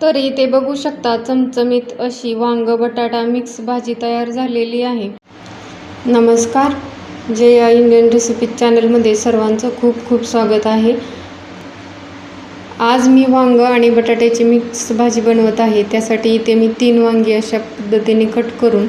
तर इथे बघू शकता चमचमीत अशी वांग बटाटा मिक्स भाजी तयार झालेली आहे. नमस्कार. जया इंडियन रेसिपी चॅनलमध्ये सर्वांचं खूप खूप स्वागत आहे. आज मी वांग आणि बटाट्याची मिक्स भाजी बनवत आहे. त्यासाठी इथे मी तीन वांगी अशा पद्धतीने कट करून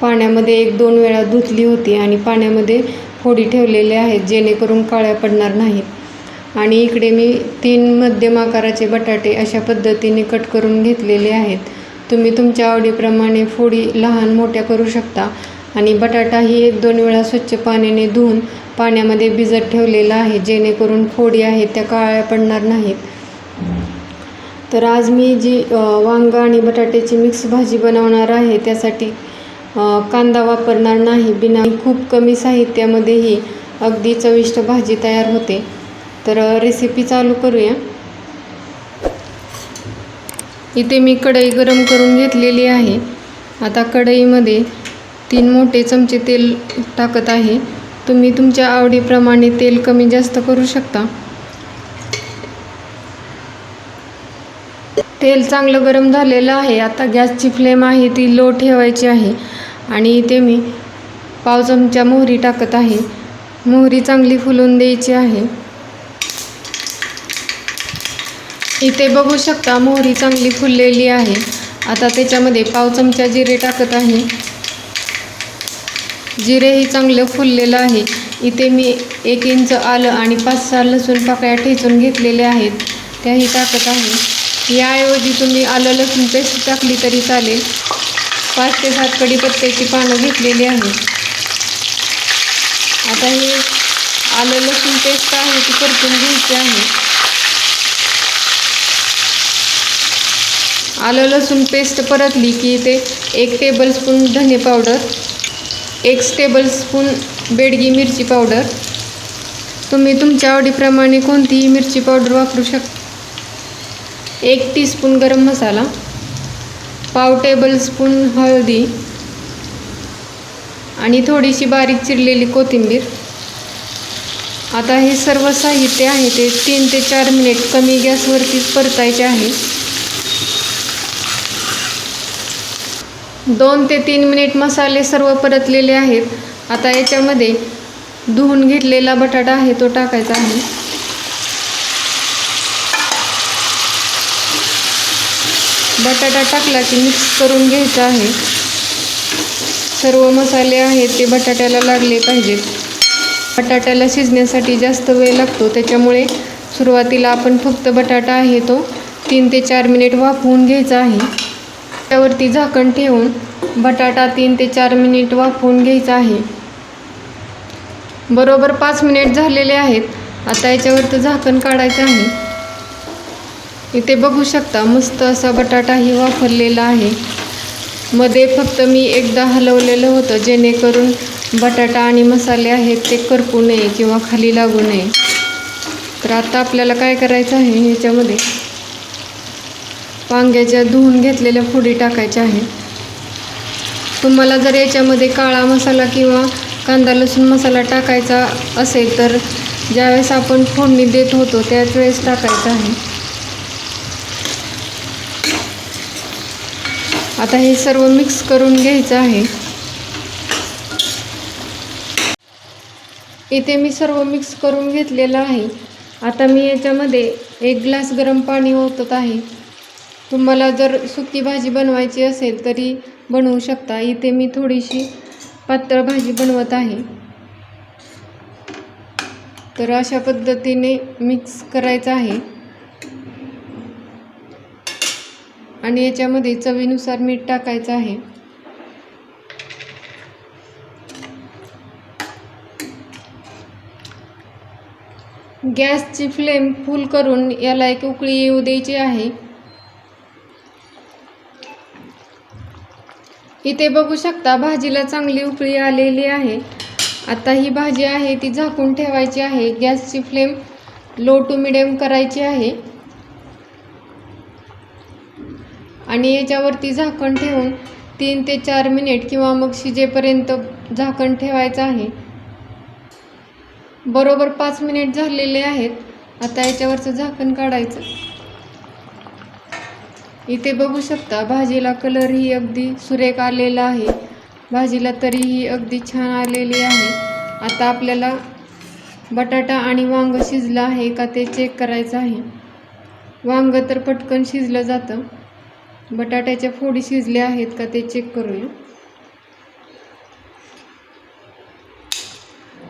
पाण्यामध्ये एक दोन वेळा धुतली होती आणि पाण्यामध्ये फोडी ठेवलेल्या आहेत जेणेकरून काळ्या पडणार नाहीत. आणि इकडे मी तीन मध्यम आकाराचे बटाटे अशा पद्धतीने कट करून घेतलेले आहेत. तुम्ही तुमच्या आवडीप्रमाणे फोडी लहान मोठ्या करू शकता. आणि बटाटाही एक दोन वेळा स्वच्छ पाण्याने धुवून पाण्यामध्ये भिजत ठेवलेला आहे जेणेकरून फोडी आहेत त्या काळ्या पडणार नाहीत. तर आज मी जी अ, वांग आणि बटाट्याची मिक्स भाजी बनवणार आहे त्यासाठी कांदा वापरणार नाही. बिना खूप कमी साहित्यामध्येही अगदी चविष्ट भाजी तयार होते. तर रेसिपी चालू करूया. इथे मी कढई गरम करून घेतलेली आहे. आता कढईमध्ये तीन मोठे चमचे तेल टाकत आहे. तुम्ही तुमच्या आवडीप्रमाणे तेल कमी जास्त करू शकता. तेल चांगलं गरम झालेलं आहे. आता गॅसची फ्लेम आहे ती लो ठेवायची आहे. आणि इथे मी पाव चमचा मोहरी टाकत आहे. मोहरी चांगली फुलून द्यायची आहे. इथे बघू शकता मोहरी चांगली फुललेली आहे. आता त्याच्यामध्ये पाव चमचा जिरे टाकत आहे. जिरेही चांगलं फुललेलं आहे. इथे मी एक इंच आलं आणि पाच सहा लसूण पाकळ्या ठेचून घेतलेल्या आहेत. त्याही टाकत आहे. याऐवजी तुम्ही आलं लसूण पेस्ट टाकली तरी चालेल. पाच ते सात कढीपत्त्याची पानं घेतलेली आहेत आता हे आलं लसूण पेस्ट आहे ती परतून घ्यायची आहे. आलं लसूण पेस्ट परतली की इथे एक टेबलस्पून धने पावडर एक टेबलस्पून बेडगी मिरची पावडर तुम्ही तुमच्या आवडीप्रमाणे कोणतीही मिरची पावडर वापरू शकता एक टीस्पून गरम मसाला पाव टेबलस्पून हळदी आणि थोडीशी बारीक चिरलेली कोथिंबीर. आता हे सर्व साहित्य आहे ते तीन ते चार मिनिट कमी गॅसवरतीच परतायचे आहे. दोन ते तीन मिनिट मसाले सर्व परतलेले आहेत. आता याच्यामध्ये धुवून घेतलेला बटाटा आहे तो टाकायचा आहे. बटाटा टाकला की मिक्स करून घ्यायचा आहे. सर्व मसाले आहेत ते बटाट्याला लागले पाहिजेत. बटाट्याला शिजण्यासाठी जास्त वेळ लागतो त्याच्यामुळे सुरुवातीला आपण फक्त बटाटा आहे तो तीन ते चार मिनिट वाफवून घ्यायचा आहे. त्यावरती झाकण ठेवून बटाटा तीन ते चार मिनिट वाफवून घ्यायचा आहे. बरोबर पाच मिनिट झालेले आहेत. आता याच्यावरती झाकण काढायचं आहे. इथे बघू शकता मस्त असा बटाटाही वापरलेला आहे. मध्ये फक्त मी एकदा हलवलेलं होतं जेणेकरून बटाटा आणि मसाले आहेत ते करपू नये किंवा खाली लागू नये. तर आता आपल्याला काय करायचं आहे ह्याच्यामध्ये वांग्याच्या धुवून घेतलेल्या फोडी टाकायच्या आहे तुम्हाला जर याच्यामध्ये काळा मसाला किंवा कांदा लसूण मसाला टाकायचा असेल तर ज्यावेळेस आपण फोडणी देत होतो त्याच वेळेस टाकायचा आहे. आता हे सर्व मिक्स करून घ्यायचं आहे. इथे मी सर्व मिक्स करून घेतलेलं आहे. आता मी याच्यामध्ये एक ग्लास गरम पाणी ओतत आहे. तुम्हाला जर सुकी भाजी बनवायची असेल तरी बनवू शकता. इथे मी थोडीशी पातळ भाजी बनवत आहे. तर अशा पद्धतीने मिक्स करायचं आहे. आणि याच्यामध्ये चवीनुसार मीठ टाकायचं आहे. गॅसची फ्लेम फुल करून याला एक उकळी येऊ द्यायची आहे. इथे बघू शकता भाजीला चांगली उकळी आलेली आहे. आता ही भाजी आहे ती झाकून ठेवायची आहे. गॅसची फ्लेम लो टू मिडियम करायची आहे. आणि याच्यावरती झाकण ठेवून तीन ते चार मिनिट किंवा मग शिजेपर्यंत झाकण ठेवायचं आहे. बरोबर पाच मिनिट झालेले आहेत. आता याच्यावरचं झाकण काढायचं. इथे बघू शकता भाजीला कलरही अगदी सुरेख आलेला आहे. भाजीला तरीही अगदी छान आलेली आहे. आता आपल्याला बटाटा आणि वांग शिजलं आहे का ते चेक करायचं आहे. वांग तर पटकन शिजलं जातं. बटाट्याच्या फोडी शिजल्या आहेत का ते चेक करूया.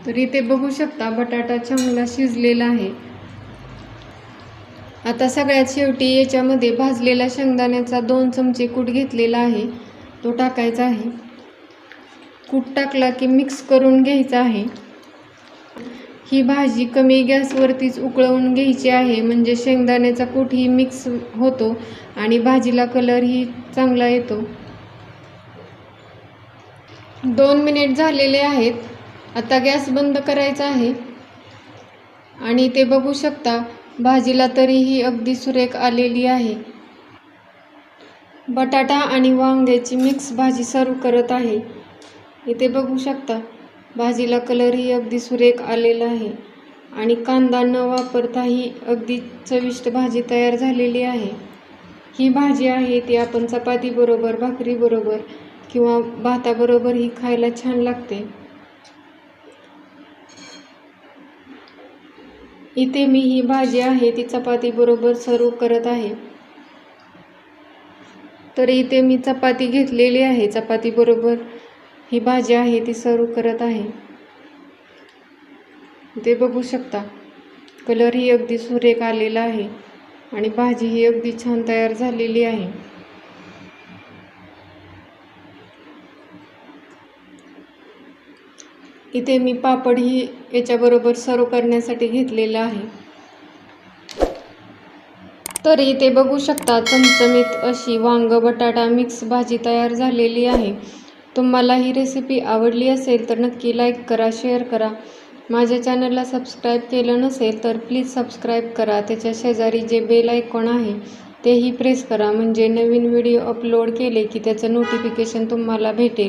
तर इथे बघू शकता बटाटा चांगला शिजलेला आहे. आता सगळ्यात शेवटी याच्यामध्ये भाजलेला शेंगदाण्याचा दोन चमचे कूट घेतलेला आहे. तो टाकायचा आहे. कूट टाकला की मिक्स करून घ्यायचा आहे. ही भाजी कमी गॅसवरतीच उकळवून घ्यायची आहे. म्हणजे शेंगदाण्याचा कूटही मिक्स होतो आणि भाजीला कलरही चांगला येतो. दोन मिनिट झालेले आहेत. आता गॅस बंद करायचा आहे. आणि ते बघू शकता भाजीला तरीही अगदी सुरेख आलेली आहे. बटाटा आणि वांग्याची मिक्स भाजी सर्व करत आहे. इथे बघू शकता भाजीला कलरही अगदी सुरेख आलेला आहे. आणि कांदा न वापरताही अगदी चविष्ट भाजी तयार झालेली आहे. ही भाजी आहे ती आपण चपातीबरोबर भाकरीबरोबर किंवा भाताबरोबरही खायला छान लागते. इथे मी ही भाजी आहे ती चपातीबरोबर सर्व करत आहे. तर इथे मी चपाती घेतलेली आहे चपातीबरोबर ही भाजी आहे ती सर्व करत आहे. ते बघू शकता कलर ही अगदी सुरेख आलेला आहे आणि भाजी ही अगदी छान तयार झालेली आहे. इथे मी पापड ही याच्याबरोबर सर्व करण्यासाठी घेतलेलं आहे. तर इथे बघू शकता चमचमीत अशी वांग बटाटा मिक्स भाजी तयार झालेली आहे. तुम्हाला ही रेसिपी आवडली असेल तर नक्की लाईक करा शेअर करा. माझ्या चॅनलला सबस्क्राईब केलं नसेल तर प्लीज सबस्क्राईब करा. त्याच्या शेजारी जे बेल आयकॉन आहे तेही प्रेस करा. म्हणजे नवीन व्हिडिओ अपलोड केले की त्याचं नोटिफिकेशन तुम्हाला भेटेल.